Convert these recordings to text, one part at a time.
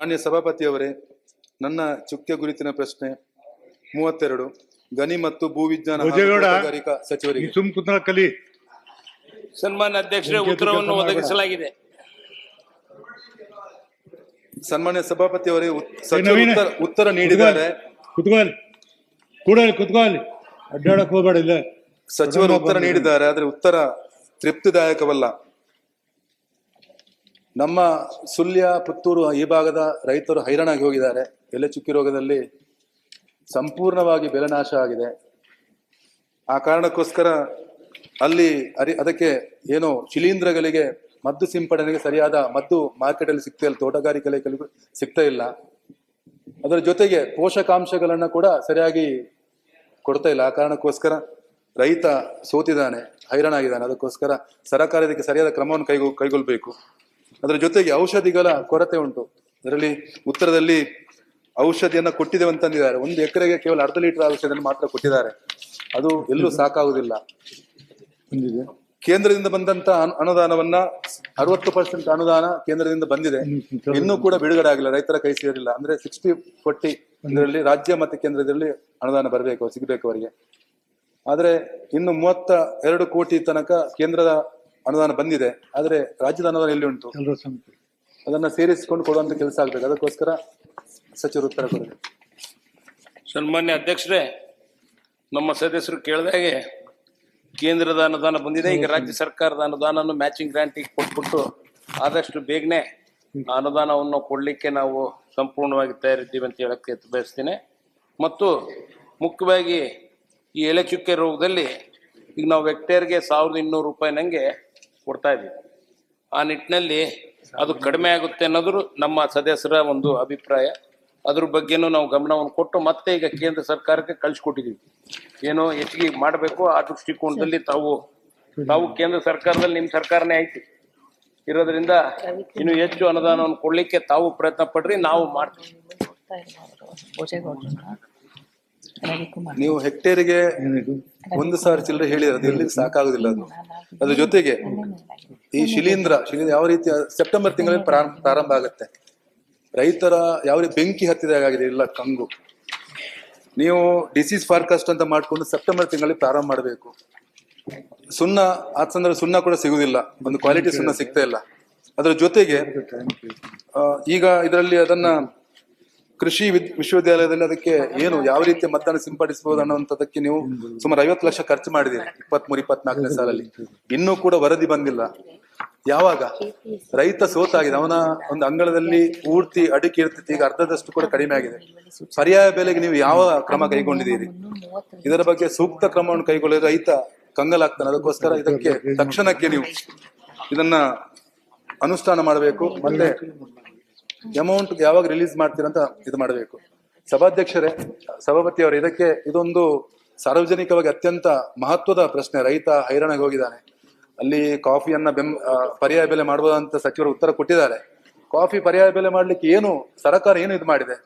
ಮಾನ್ಯ ಸಭಾಪತಿಯವರೇ ನನ್ನ ಚುಕ್ಕೆ ಗುರುತಿನ ಪ್ರಶ್ನೆ ಮೂವತ್ತೆರಡು. ಗಣಿ ಮತ್ತು ಭೂವಿಜ್ಞಾನ ಹಾಗೂ ಭೋಜೇಗೌಡ. ತೋಟಗಾರಿಕಾ ಈ ಸಚಿವರಿಗೆ ಸುಮ್ ಕುತ್ರ ಕಲಿ. ಸನ್ಮಾನ್ಯ ಅಧ್ಯಕ್ಷರೇ ಉತ್ತರವನ್ನು ಒದಗಿಸಲಾಗಿದೆ. ಸನ್ಮಾನ್ಯ ಸಭಾಪತಿಯವರೇ ಉತ್- ಸಚಿವರು ನವೀನ. ಉತ್ತರ ಉತ್ತರ ನೀಡಿದ್ದಾರೆ. ಕುತ್ಕೋಲಿ ಕೂಡಲಿ ಕುತ್ಕೋಲಿ ಅಡ್ಡಾಡಕ್ ಹೋಗ್ಬೇಡ ಇಲ್ಲ. ಸಚಿವರು ಉತ್ತರ ನೀಡಿದ್ದಾರೆ ಆದ್ರೆ ಉತ್ತರ ತೃಪ್ತಿದಾಯಕವಲ್ಲ. ನಮ್ಮ ಸುಳ್ಯ ಪುತ್ತೂರು ಈ ಭಾಗದ ರೈತರು ಹೈರಾಣಾಗಿ ಹೋಗಿದ್ದಾರೆ. ಎಲೆ ಚುಕ್ಕಿ ರೋಗದಲ್ಲಿ ಸಂಪೂರ್ಣವಾಗಿ ಬೆಲೆ ನಾಶ ಆಗಿದೆ. ಆ ಕಾರಣಕ್ಕೋಸ್ಕರ ಅಲ್ಲಿ ಅರಿ, ಅದಕ್ಕೆ ಏನು ಶಿಲೀಂಧ್ರಗಳಿಗೆ ಮದ್ದು ಸಿಂಪಡಣೆಗೆ ಸರಿಯಾದ ಮದ್ದು ಮಾರ್ಕೆಟಲ್ಲಿ ಸಿಗ್ತಾ ಇಲ್ಲ ತೋಟಗಾರಿಕೆಗಳಿಗೂ ಸಿಗ್ತಾ ಇಲ್ಲ. ಅದರ ಜೊತೆಗೆ ಪೋಷಕಾಂಶಗಳನ್ನು ಕೂಡ ಸರಿಯಾಗಿ ಕೊಡ್ತಾ ಇಲ್ಲ. ಆ ಕಾರಣಕ್ಕೋಸ್ಕರ ರೈತ ಸೋತಿದ್ದಾನೆ, ಹೈರಾಣಾಗಿದ್ದಾನೆ. ಅದಕ್ಕೋಸ್ಕರ ಸರ್ಕಾರ ಇದಕ್ಕೆ ಸರಿಯಾದ ಕ್ರಮವನ್ನು ಕೈಗೊ ಕೈಗೊಳ್ಳಬೇಕು ಅದರ ಜೊತೆಗೆ ಔಷಧಿಗಳ ಕೊರತೆ ಉಂಟು. ಅದರಲ್ಲಿ ಉತ್ತರದಲ್ಲಿ ಔಷಧಿಯನ್ನ ಕೊಟ್ಟಿದ್ದೇವೆ ಅಂತಂದಿದ್ದಾರೆ ಒಂದು ಎಕರೆಗೆ ಕೇವಲ ಅರ್ಧ ಲೀಟರ್ ಔಷಧಿಯನ್ನು ಮಾತ್ರ ಕೊಟ್ಟಿದ್ದಾರೆ. ಅದು ಎಲ್ಲೂ ಸಾಕಾಗುವುದಿಲ್ಲ. ಕೇಂದ್ರದಿಂದ ಬಂದಂತ ಅನು- ಅನುದಾನವನ್ನ ಅರವತ್ತು ಪರ್ಸೆಂಟ್ ಅನುದಾನ ಕೇಂದ್ರದಿಂದ ಬಂದಿದೆ. ಇನ್ನೂ ಕೂಡ ಬಿಡುಗಡೆ ಆಗಿಲ್ಲ. ರೈತರ ಕೈ ಸೇರಿಲ್ಲ. ಅಂದ್ರೆ ಸಿಕ್ಸ್ಟಿ ಫೋರ್ಟಿ ಇದರಲ್ಲಿ ರಾಜ್ಯ ಮತ್ತೆ ಕೇಂದ್ರದಲ್ಲಿ ಅನುದಾನ ಬರಬೇಕು ಸಿಗಬೇಕು ಅವರಿಗೆ. ಆದ್ರೆ ಇನ್ನು ಮೂವತ್ತ ಎರಡು ಕೋಟಿ ತನಕ ಕೇಂದ್ರದ ಅನುದಾನ ಬಂದಿದೆ ಆದ್ರೆ ರಾಜ್ಯದ ಅನುದಾನ ಎಲ್ಲಿ ಉಂಟು? ಅದನ್ನ ಸೇರಿಸಿಕೊಂಡು ಕೊಡುವಂತ ಕೆಲಸ ಆಗ್ಬೇಕು ಅದಕ್ಕೋಸ್ಕರ ಸಚಿವರು ಉತ್ತರ ಕೊಡಬೇಕು ಸನ್ಮಾನ್ಯ ಅಧ್ಯಕ್ಷರೇ ನಮ್ಮ ಸದಸ್ಯರು ಕೇಳಿದಾಗೆ ಕೇಂದ್ರದ ಅನುದಾನ ಬಂದಿದೆ ಈಗ ರಾಜ್ಯ ಸರ್ಕಾರದ ಅನುದಾನ ಮ್ಯಾಚಿಂಗ್ ಗ್ರಾಂಟಿಗೆ ಕೊಟ್ಬಿಟ್ಟು ಆದಷ್ಟು ಬೇಗನೆ ಆ ಅನುದಾನವನ್ನು ಕೊಡಲಿಕ್ಕೆ ನಾವು ಸಂಪೂರ್ಣವಾಗಿ ತಯಾರಿದ್ದೀವಿ ಅಂತ ಹೇಳಕ್ಕೆ ಬಯಸ್ತೀನಿ. ಮತ್ತು ಮುಖ್ಯವಾಗಿ ಈ ಎಲೆ ಚುಕ್ಕೆ ರೋಗದಲ್ಲಿ ಈಗ ನಾವು ಹೆಕ್ಟೇರ್ಗೆ ಸಾವಿರದ ಇನ್ನೂರು ರೂಪಾಯಿ ನಂಗೆ ಕೊಡ್ತಾ ಇದ್ದೀವಿ. ಆ ನಿಟ್ಟಿನಲ್ಲಿ ಅದು ಕಡಿಮೆ ಆಗುತ್ತೆ ಅನ್ನೋದು ನಮ್ಮ ಸದಸ್ಯರ ಒಂದು ಅಭಿಪ್ರಾಯ. ಅದ್ರ ಬಗ್ಗೆನೂ ನಾವು ಗಮನವನ್ನು ಕೊಟ್ಟು ಮತ್ತೆ ಈಗ ಕೇಂದ್ರ ಸರ್ಕಾರಕ್ಕೆ ಕಳಿಸ್ಕೊಟ್ಟಿದ್ದೀವಿ. ಏನು ಹೆಚ್ಚಿಗೆ ಮಾಡಬೇಕು ಆ ದೃಷ್ಟಿಕೋನದಲ್ಲಿ ತಾವು ತಾವು ಕೇಂದ್ರ ಸರ್ಕಾರದಲ್ಲಿ ನಿಮ್ಮ ಸರ್ಕಾರನೇ ಐತಿ. ಇರೋದ್ರಿಂದ ಇನ್ನು ಹೆಚ್ಚು ಅನುದಾನವನ್ನು ಕೊಡ್ಲಿಕ್ಕೆ ತಾವು ಪ್ರಯತ್ನ ಪಡ್ರಿ ನಾವು ಮಾಡ್ತೀವಿ. ನೀವು ಹೆಕ್ಟೇರಿಗೆ ಒಂದು ಸಾವಿರ ಚಿಲ್ಲರೆ ಹೇಳಿದ್ರೆ ಅದು ಎಲ್ಲಿಗೆ ಸಾಕಾಗುದಿಲ್ಲ ಅದು. ಅದ್ರ ಜೊತೆಗೆ ಈ ಶಿಲೀಂಧ್ರ ಶಿಲೀಂಧ್ರ ಯಾವ ರೀತಿ, ಸೆಪ್ಟೆಂಬರ್ ತಿಂಗಳಲ್ಲಿ ಪ್ರಾರಂಭ ಆಗುತ್ತೆ. ರೈತರ ಯಾವ ರೀತಿ ಬೆಂಕಿ ಹತ್ತಿದಾಗಿದೆ ಇಲ್ಲ ಕಂಗು. ನೀವು ಡಿಸೀಸ್ ಫಾರ್ಕಾಸ್ಟ್ ಅಂತ ಮಾಡ್ಕೊಂಡು ಸೆಪ್ಟೆಂಬರ್ ತಿಂಗಳಲ್ಲಿ ಪ್ರಾರಂಭ ಮಾಡಬೇಕು. ಸುಣ್ಣ, ಆ ಸಂದರ್ಭ ಸುಣ್ಣ ಕೂಡ ಸಿಗುದಿಲ್ಲ. ಒಂದು ಕ್ವಾಲಿಟಿ ಸುಣ್ಣ ಸಿಗ್ತಾ ಇಲ್ಲ. ಅದರ ಜೊತೆಗೆ ಈಗ ಇದರಲ್ಲಿ ಅದನ್ನ ಕೃಷಿ ವಿದ್- ವಿಶ್ವವಿದ್ಯಾಲಯದಲ್ಲಿ ಅದಕ್ಕೆ ಏನು, ಯಾವ ರೀತಿ ಮತದಾನ ಸಿಂಪಡಿಸಬಹುದು ಅನ್ನೋದಕ್ಕೆ ನೀವು ಸುಮಾರು ಐವತ್ತು ಲಕ್ಷ ಖರ್ಚು ಮಾಡಿದ್ದೀರಿ, ಇಪ್ಪತ್ಮೂರು, ಇಪ್ಪತ್ನಾಲ್ಕನೇ ಸಾಲಲ್ಲಿ. ಇನ್ನೂ ಕೂಡ ವರದಿ ಬಂದಿಲ್ಲ. ಯಾವಾಗ? ರೈತ ಸೋತಾಗಿದೆ. ಅವನ ಒಂದು ಅಂಗಳದಲ್ಲಿ ಪೂರ್ತಿ ಅಡಿಕೆ ಇರ್ತಿತ್ತು ಈಗ ಅರ್ಧದಷ್ಟು ಕೂಡ ಕಡಿಮೆ ಆಗಿದೆ. ಸರಿಯಾದ ಬೆಲೆಗೆ ನೀವು ಯಾವ ಕ್ರಮ ಕೈಗೊಂಡಿದ್ದೀರಿ? ಇದರ ಬಗ್ಗೆ ಸೂಕ್ತ ಕ್ರಮವನ್ನು ಕೈಗೊಳ್ಳಲು ರೈತ ಕಂಗಲಾಗ್ತಾನೆ ಅದಕ್ಕೋಸ್ಕರ ಇದಕ್ಕೆ ತಕ್ಷಣಕ್ಕೆ ನೀವು ಇದನ್ನ ಅನುಷ್ಠಾನ ಮಾಡಬೇಕು. ಮತ್ತೆ ಅಮೌಂಟ್ ಯಾವಾಗ ರಿಲೀಸ್ ಮಾಡ್ತೀರಂತ ಇದು ಮಾಡಬೇಕು. ಸಭಾಧ್ಯಕ್ಷರೇ, ಸಭಾಪತಿ ಅವರು, ಇದಕ್ಕೆ ಇದೊಂದು ಸಾರ್ವಜನಿಕವಾಗಿ ಅತ್ಯಂತ ಮಹತ್ವದ ಪ್ರಶ್ನೆ. ರೈತ ಹೈರಾಣಾಗಿ ಹೋಗಿದ್ದಾನೆ. ಅಲ್ಲಿ ಕಾಫಿಯನ್ನ ಬೆಂ ಪರ್ಯಾಯ ಬೆಲೆ ಮಾಡಬಹುದಂತ ಸಚಿವರು ಉತ್ತರ ಕೊಟ್ಟಿದ್ದಾರೆ. ಕಾಫಿ ಪರ್ಯಾಯ ಬೆಲೆ ಮಾಡ್ಲಿಕ್ಕೆ ಏನು, ಸರ್ಕಾರ ಏನು ಇದು ಮಾಡಿದೆ?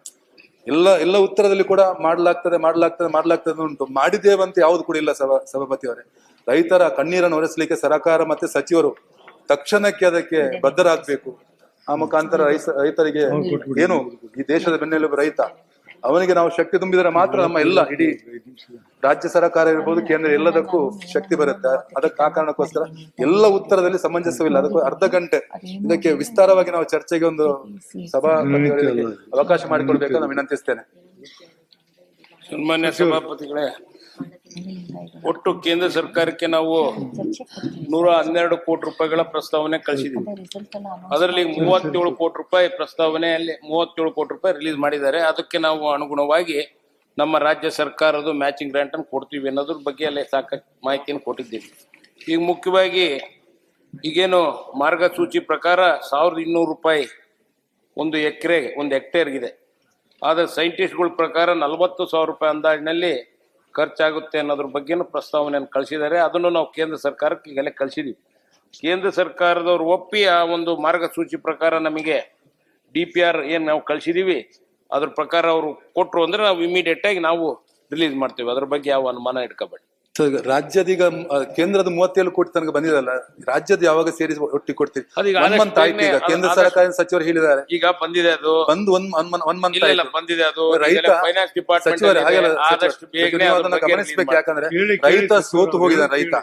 ಎಲ್ಲ ಎಲ್ಲ ಉತ್ತರದಲ್ಲಿ ಕೂಡ ಮಾಡಲಾಗ್ತದೆ ಮಾಡಲಾಗ್ತದೆ ಮಾಡಲಾಗ್ತದೆ ಉಂಟು. ಮಾಡಿದ್ದೇವಂತ ಯಾವ್ದು ಕೂಡ ಇಲ್ಲ ಸಭಾ, ಸಭಾಪತಿ ಅವರೇ. ರೈತರ ಕಣ್ಣೀರನ್ನು ಒರೆಸಲಿಕ್ಕೆ ಸರ್ಕಾರ ಮತ್ತೆ ಸಚಿವರು ತಕ್ಷಣಕ್ಕೆ ಅದಕ್ಕೆ ಬದ್ಧರಾಗಬೇಕು. ಆ ಮುಖಾಂತರ ರೈತ ರೈತರಿಗೆ ಏನು ಈ ದೇಶದ ಬೆನ್ನೆಲುಬು ರೈತ ಅವನಿಗೆ ನಾವು ಶಕ್ತಿ ತುಂಬಿದರೆ ಮಾತ್ರ ನಮ್ಮ ಎಲ್ಲ ಇಡೀ ರಾಜ್ಯ ಸರ್ಕಾರ ಇರ್ಬೋದು ಕೇಂದ್ರ ಎಲ್ಲದಕ್ಕೂ ಶಕ್ತಿ ಬರುತ್ತೆ. ಅದಕ್ಕೆ ಆ ಕಾರಣಕ್ಕೋಸ್ಕರ ಎಲ್ಲ ಉತ್ತರದಲ್ಲಿ ಸಮಂಜಸವಿಲ್ಲ. ಅದಕ್ಕೂ ಅರ್ಧ ಗಂಟೆ ಇದಕ್ಕೆ ವಿಸ್ತಾರವಾಗಿ ನಾವು ಚರ್ಚೆಗೆ ಒಂದು ಸಭಾ ಅವಕಾಶ ಮಾಡಿಕೊಡ್ಬೇಕು ನಾನು ವಿನಂತಿಸ್ತೇನೆ. ಸನ್ಮಾನ್ಯ ಸಭಾಪತಿಗಳೇ ಒಟ್ಟು ಕೇಂದ್ರ ಸರ್ಕಾರಕ್ಕೆ ನಾವು ನೂರ ಹನ್ನೆರಡು ಕೋಟಿ ರೂಪಾಯಿಗಳ ಪ್ರಸ್ತಾವನೆ ಕಳಿಸಿದ್ದೀವಿ ಅದರಲ್ಲಿ ಮೂವತ್ತೇಳು ಕೋಟಿ ರೂಪಾಯಿ ಪ್ರಸ್ತಾವನೆಯಲ್ಲಿ ಮೂವತ್ತೇಳು ಕೋಟಿ ರೂಪಾಯಿ ರಿಲೀಸ್ ಮಾಡಿದ್ದಾರೆ. ಅದಕ್ಕೆ ನಾವು ಅನುಗುಣವಾಗಿ ನಮ್ಮ ರಾಜ್ಯ ಸರ್ಕಾರದ ಮ್ಯಾಚಿಂಗ್ ಗ್ರಾಂಟ್ ಅನ್ನು ಕೊಡ್ತೀವಿ ಅನ್ನೋದ್ರ ಬಗ್ಗೆ ಅಲ್ಲಿ ಸಾಕಷ್ಟು ಮಾಹಿತಿಯನ್ನು ಕೊಟ್ಟಿದ್ದೀವಿ. ಈಗ ಮುಖ್ಯವಾಗಿ ಈಗೇನು ಮಾರ್ಗಸೂಚಿ ಪ್ರಕಾರ ಸಾವಿರದ ಇನ್ನೂರು ರೂಪಾಯಿ ಒಂದು ಎಕರೆ, ಒಂದು ಹೆಕ್ಟೇರ್ಗಿದೆ. ಆದರೆ ಸೈಂಟಿಸ್ಟ್ಗಳ ಪ್ರಕಾರ ನಲವತ್ತು ಸಾವಿರ ರೂಪಾಯಿ ಅಂದಾಜಿನಲ್ಲಿ ಖರ್ಚಾಗುತ್ತೆ ಅನ್ನೋದ್ರ ಬಗ್ಗೆನೂ ಪ್ರಸ್ತಾವನೆಯನ್ನು ಕಳಿಸಿದ್ದಾರೆ. ಅದನ್ನು ನಾವು ಕೇಂದ್ರ ಸರ್ಕಾರಕ್ಕೆ ಈಗಲೇ ಕಳಿಸಿದ್ದೀವಿ ಕೇಂದ್ರ ಸರ್ಕಾರದವ್ರು ಒಪ್ಪಿ ಆ ಒಂದು ಮಾರ್ಗಸೂಚಿ ಪ್ರಕಾರ ನಮಗೆ ಡಿ ಪಿ ಆರ್ ಏನು ನಾವು ಕಳಿಸಿದ್ದೀವಿ ಅದ್ರ ಪ್ರಕಾರ ಅವರು ಕೊಟ್ಟರು ಅಂದರೆ ನಾವು ಇಮಿಡಿಯೇಟಾಗಿ ನಾವು ರಿಲೀಸ್ ಮಾಡ್ತೀವಿ. ಅದ್ರ ಬಗ್ಗೆ ಯಾವ ಅನುಮಾನ ಇಟ್ಕೋಬೇಡಿ. ಸೊ ರಾಜ್ಯದ ಈಗ ಕೇಂದ್ರದ ಮೂವತ್ತೇಳು ಕೋಟಿ ತನಕ ಬಂದಿದಲ್ಲ ರಾಜ್ಯದ ಯಾವಾಗ ಸೇರಿಸಿ ಒಟ್ಟಿಗೆ ಕೊಡ್ತೀರಿ? ಅದೀಗ ಒನ್ ಮಂತ್ ಆಯ್ತು ಈಗ ಕೇಂದ್ರ ಸರ್ಕಾರ ಸಚಿವರು ಹೇಳಿದ್ದಾರೆ. ಈಗ ಬಂದಿದೆ ಅದು. ಬಂದು ಒಂದ್ ಒನ್ ಮಂತ್ ಬಂದಿದೆ ಅದು. ರೈತ ಫೈನಾನ್ಸ್ ಡಿಪಾರ್ಟ್ಮೆಂಟ್ ಸಚಿವರೇ ಹಾಗೆಲ್ಲ ಗಮನಿಸಬೇಕು ಯಾಕಂದ್ರೆ ರೈತ ಸೋತು ಹೋಗಿದ್ದಾನೆ ರೈತ.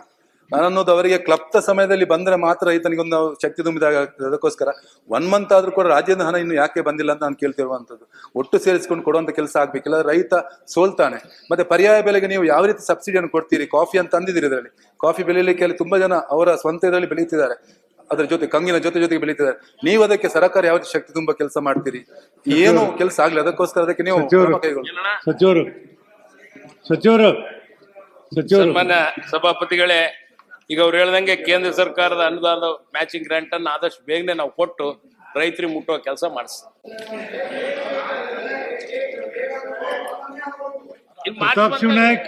ನಾನನ್ನೋದು ಅವರಿಗೆ ಕ್ಲಪ್ತ ಸಮಯದಲ್ಲಿ ಬಂದ್ರೆ ಮಾತ್ರ ಈತನಿಗೊಂದು ಶಕ್ತಿ ತುಂಬಿದಾಗ ಅದಕ್ಕೋಸ್ಕರ ಒನ್ ಮಂತ್ ಆದ್ರೂ ಕೂಡ ರಾಜ್ಯದ ಹಣ ಇನ್ನು ಯಾಕೆ ಬಂದಿಲ್ಲ ಅಂತ ನಾನು ಕೇಳ್ತಿರುವಂತದ್ದು ಒಟ್ಟು ಸೇರಿಸಿಕೊಂಡು ಕೊಡುವಂತ ಕೆಲಸ ಆಗ್ಬೇಕಿಲ್ಲ ರೈತ ಸೋಲ್ತಾನೆ. ಮತ್ತೆ ಪರ್ಯಾಯ ಬೆಲೆಗೆ ನೀವು ಯಾವ ರೀತಿ ಸಬ್ಸಿಡಿಯನ್ನು ಕೊಡ್ತೀರಿ? ಕಾಫಿ ಅಂತ ಅಂದಿದ್ದೀರಿ ಇದರಲ್ಲಿ. ಕಾಫಿ ಬೆಳೀಲಿಕ್ಕೆ ಅಲ್ಲಿ ತುಂಬಾ ಜನ ಅವರ ಸ್ವಂತ ಇದರಲ್ಲಿ ಬೆಳೀತಿದ್ದಾರೆ. ಅದ್ರ ಜೊತೆ ಕಂಗಿನ ಜೊತೆ ಜೊತೆಗೆ ಬೆಳೀತಿದ್ದಾರೆ. ನೀವು ಅದಕ್ಕೆ ಸರ್ಕಾರ ಯಾವ ರೀತಿ ಶಕ್ತಿ ತುಂಬಾ ಕೆಲಸ ಮಾಡ್ತೀರಿ? ಏನು ಕೆಲಸ ಆಗ್ಲಿ ಅದಕ್ಕೋಸ್ಕರ ಅದಕ್ಕೆ ನೀವು ಸಚಿವರು. ಸಚಿವರು. ಸಚಿವರು. ಸಚಿವರು. ಸನ್ಮಾನ್ಯ ಸಭಾಪತಿಗಳೇ ಈಗ ಅವ್ರು ಹೇಳ್ದಂಗೆ ಕೇಂದ್ರ ಸರ್ಕಾರದ ಅನುದಾನ ಮ್ಯಾಚಿಂಗ್ ಗ್ರಾಂಟ್ ಅನ್ನು ಆದಷ್ಟು ಬೇಗನೆ ನಾವು ಕೊಟ್ಟು ರೈತರಿಗೆ ಮುಟ್ಟುವ ಕೆಲಸ ಮಾಡಿಸ್ತೀವಿ ಪ್ರತಾಪ್ ಶಿವನಾಯಕ್.